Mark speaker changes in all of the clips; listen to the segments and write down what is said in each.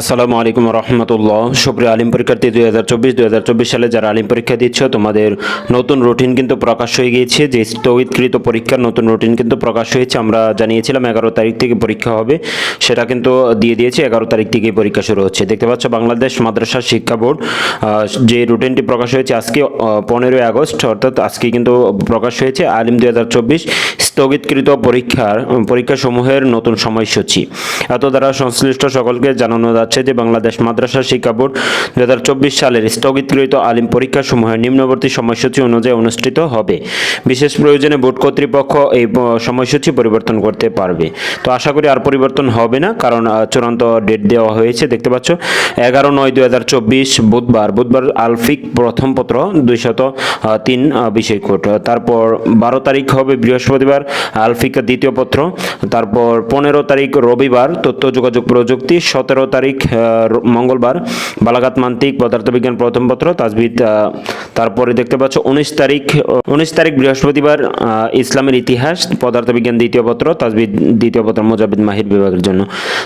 Speaker 1: আসসালামু আলাইকুম রহমতুল্লাহ। সুপ্রিয় আলিম পরীক্ষার্থী, দুই হাজার চব্বিশ, দুই হাজার চব্বিশ সালে যারা আলিম পরীক্ষা দিচ্ছ, তোমাদের নতুন রুটিন কিন্তু প্রকাশ হয়ে গিয়েছে। যে স্থগিতকৃত পরীক্ষার নতুন রুটিন কিন্তু প্রকাশ হয়েছে, আমরা জানিয়েছিলাম এগারো তারিখ থেকে পরীক্ষা হবে। সেটা কিন্তু দিয়ে দিয়েছে, এগারো তারিখ থেকে পরীক্ষা শুরু হচ্ছে। দেখতে পাচ্ছ, বাংলাদেশ মাদ্রাসা শিক্ষা বোর্ড যে রুটিনটি প্রকাশ হয়েছে আজকে পনেরোই আগস্ট, অর্থাৎ আজকে কিন্তু প্রকাশ হয়েছে। আলিম দুই হাজার চব্বিশ স্থগিতকৃত পরীক্ষার পরীক্ষাসমূহের নতুন সময়সূচি। এত দ্বারা সংশ্লিষ্ট সকলকে জানানো যাচ্ছে যে বাংলাদেশ মাদ্রাসা শিক্ষা বোর্ড দু হাজার চব্বিশ সালের স্থগিতকৃত আলিম পরীক্ষাসমূহের নিম্নবর্তী সময়সূচি অনুযায়ী অনুষ্ঠিত হবে। বিশেষ প্রয়োজনে বোর্ড কর্তৃপক্ষ এই সময়সূচি পরিবর্তন করতে পারবে। তো আশা করি আর পরিবর্তন হবে না, কারণ চূড়ান্ত ডেট দেওয়া হয়েছে, দেখতে পাচ্ছ। এগারো নয় দু বুধবার। বুধবার আলফিক প্রথম পত্র দুইশত তিন বিষয় কোট। তারপর বারো তারিখ হবে বৃহস্পতিবার আলফিকা দ্বিতীয় পত্র। তারপর পনেরো তারিখ রবিবার, তথ্য যোগাযোগ প্রযুক্তি, সতেরো তারিখ মঙ্গলবার বালাঘাট মান্তিক, পদার্থবিজ্ঞান প্রথম পত্র তাজবিদ তারপরে দেখতে পাচ্ছ উনিশ তারিখ উনিশ তারিখ বৃহস্পতিবার ইসলামের ইতিহাস, পদার্থবিজ্ঞান দ্বিতীয় পত্র তাজবিদ দ্বিতীয় পত্র মোজাবিদ মাহির বিভাগের জন্য।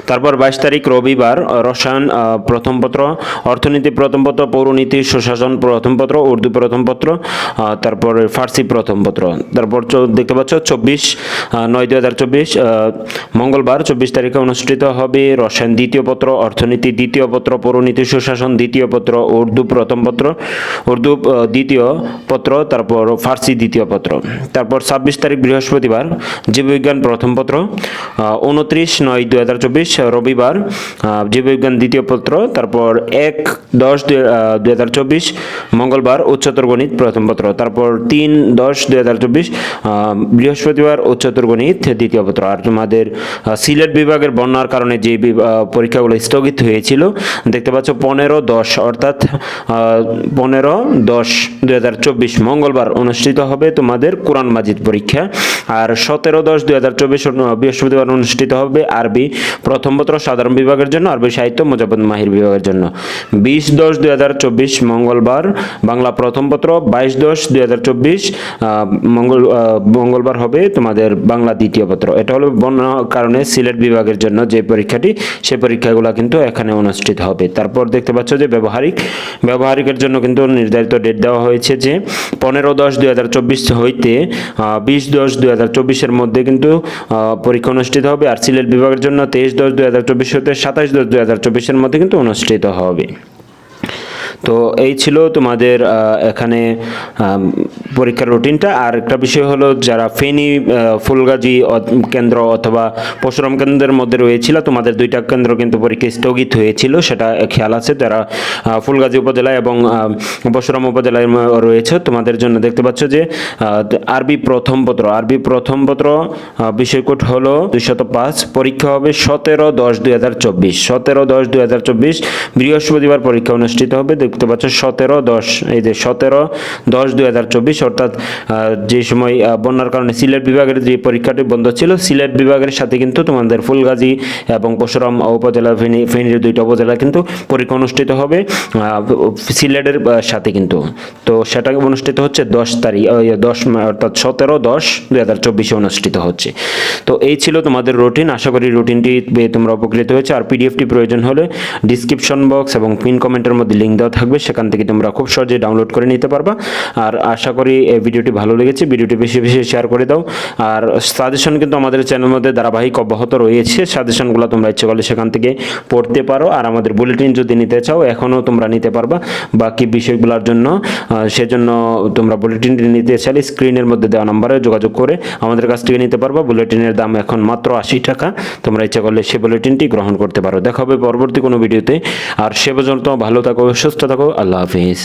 Speaker 1: তারপর বাইশ তারিখ রবিবার রসায়ন প্রথম পত্র, অর্থনীতি প্রথম পত্র, পৌরনীতি, সুশাসন প্রথম পত্র, উর্দু প্রথম পত্র তারপরে ফার্সি প্রথম পত্র। তারপর দেখতে পাচ্ছ চব্বিশ নয় দুই হাজার চব্বিশ মঙ্গলবার, চব্বিশ তারিখে অনুষ্ঠিত হবে রসায়ন দ্বিতীয় পত্র, অর্থনীতি দ্বিতীয় পত্র, পৌরনীতি, সুশাসন দ্বিতীয় পত্র, উর্দু প্রথম পত্র। উর্দু দ্বিতীয় পত্র, তারপর ফার্সি দ্বিতীয় পত্র। তারপর ছাব্বিশ তারিখ বৃহস্পতিবার, জীববিজ্ঞান প্রথম পত্র উনত্রিশ নয় দু হাজার চব্বিশ, রবিবার জীববিজ্ঞান দ্বিতীয় পত্র, তারপর এক দশ দু হাজার চব্বিশ, মঙ্গলবার উচ্চতর গণিত প্রথম পত্র, তারপর তিন দশ দু হাজার চব্বিশ বৃহস্পতিবার উচ্চতর গণিত দ্বিতীয় পত্র। আর তোমাদের সিলেট বিভাগের বন্যার কারণে যে পরীক্ষাগুলো স্থগিত হয়েছিল, দেখতে পাচ্ছ পনেরো দশ, অর্থাৎ পনেরো দশ দুই হাজার চব্বিশ মঙ্গলবার অনুষ্ঠিত হবে তোমাদের কোরআন মাজিদ পরীক্ষা। আর সতেরো দশ দুই হাজার চব্বিশ বৃহস্পতিবার অনুষ্ঠিত হবে আরবি, প্রথম পত্র সাধারণ বিভাগের জন্য, আরবি সাহিত্য মোজাবদ মাহির বিভাগের জন্য। বিশ দশ দুই হাজার চব্বিশ মঙ্গলবার, বাংলা প্রথম পত্র, বাইশ দশ দুই হাজার চব্বিশ মঙ্গল মঙ্গলবার হবে তোমাদের বাংলা দ্বিতীয় পত্র। এটা হলো বন্যার কারণে সিলেট বিভাগের জন্য যে পরীক্ষাটি সেই পরীক্ষাগুলো কিন্তু এখানে অনুষ্ঠিত হবে। তারপর দেখতে পাচ্ছ যে ব্যবহারিক, ব্যবহারিকের জন্য কিন্তু নির্ধারিত ডেট দেওয়া হয়েছে যে পনেরো দশ দুই হাজার চব্বিশ হইতে বিশ দশ দুই হাজার চব্বিশের মধ্যে কিন্তু পরীক্ষা অনুষ্ঠিত হবে আর সিলেট বিভাগের জন্য তেইশ দশ দুই হাজার চব্বিশ হতে সাতাশ দশ দুই হাজার চব্বিশের মধ্যে কিন্তু অনুষ্ঠিত হবে। তো এই ছিল তোমাদের এখানে পরীক্ষার রুটিনটা। আর একটা বিষয় হলো যারা ফেনী ফুলগাজী কেন্দ্র অথবা পরশুরাম কেন্দ্রের মধ্যে রয়েছিল তোমাদের দুইটা কেন্দ্র কিন্তু পরীক্ষা স্থগিত হয়েছিল সেটা খেয়াল আছে। যারা ফুলগাজী উপজেলা এবং আহ, পরশুরাম উপজেলায় রয়েছে তোমাদের জন্য দেখতে পাচ্ছ যে আরবি প্রথম পত্র আরবি প্রথম পত্র বিষয়কোট হলো দুইশত পাঁচ পরীক্ষা হবে সতেরো দশ দুই হাজার চব্বিশ। সতেরো দশ দুই হাজার চব্বিশ বৃহস্পতিবার পরীক্ষা অনুষ্ঠিত হবে। দেখতে পাচ্ছ সতেরো দশ এই যে সতেরো দশ দুই হাজার চব্বিশ অর্থাৎ যে সময় বন্যার কারণে সিলেট বিভাগের যে পরীক্ষাটি বন্ধ ছিল সিলেট বিভাগের সাথে কিন্তু তোমাদের ফুলগাজী এবং পরশুরাম উপজেলা ফেনী ফেনীর দুইটা উপজেলা কিন্তু পরীক্ষা অনুষ্ঠিত হবে সিলেটের সাথে কিন্তু। তো সেটা অনুষ্ঠিত হচ্ছে দশ তারিখ ইয়ে, দশ অর্থাৎ সতেরো দশ দুই হাজার চব্বিশে অনুষ্ঠিত হচ্ছে। তো এই ছিল তোমাদের রুটিন আশা করি রুটিনটি তোমরা উপকৃত হয়েছে। আর পিডিএফটি প্রয়োজন হলে ডিসক্রিপশন বক্স এবং পিন কমেন্টের মধ্যে লিঙ্ক দেওয়া থাকবে, সেখান থেকে তোমরা খুব সহজে ডাউনলোড করে নিতে পারবা। আর আশা করি এই ভিডিওটি ভালো লেগেছে। ভিডিওটি বেশি বেশি শেয়ার করে দাও। আর সাজেশন কিন্তু আমাদের চ্যানেলের মধ্যে ধারাবাহিক অব্যাহত রয়েছে। সাজেশনগুলো তোমরা ইচ্ছে করলে সেখান থেকে পড়তে পারো। আর আমাদের বুলেটিন যদি নিতে চাও, এখনও তোমরা নিতে পারবা। বাকি বিষয়গুলোর জন্য সেজন্য তোমরা বুলেটিনটি নিতে চাইলে স্ক্রিনের মধ্যে দেওয়া নাম্বারে যোগাযোগ করে আমাদের কাছ থেকে নিতে পারবা। বুলেটিনের দাম এখন মাত্র আশি টাকা। তোমরা ইচ্ছা করলে সে বুলেটিনটি গ্রহণ করতে পারো। দেখা হবে পরবর্তী কোনো ভিডিওতে। আর সে পর্যন্ত ভালো থাকো, সুস্থ থাকো আল্লাহ হাফিজ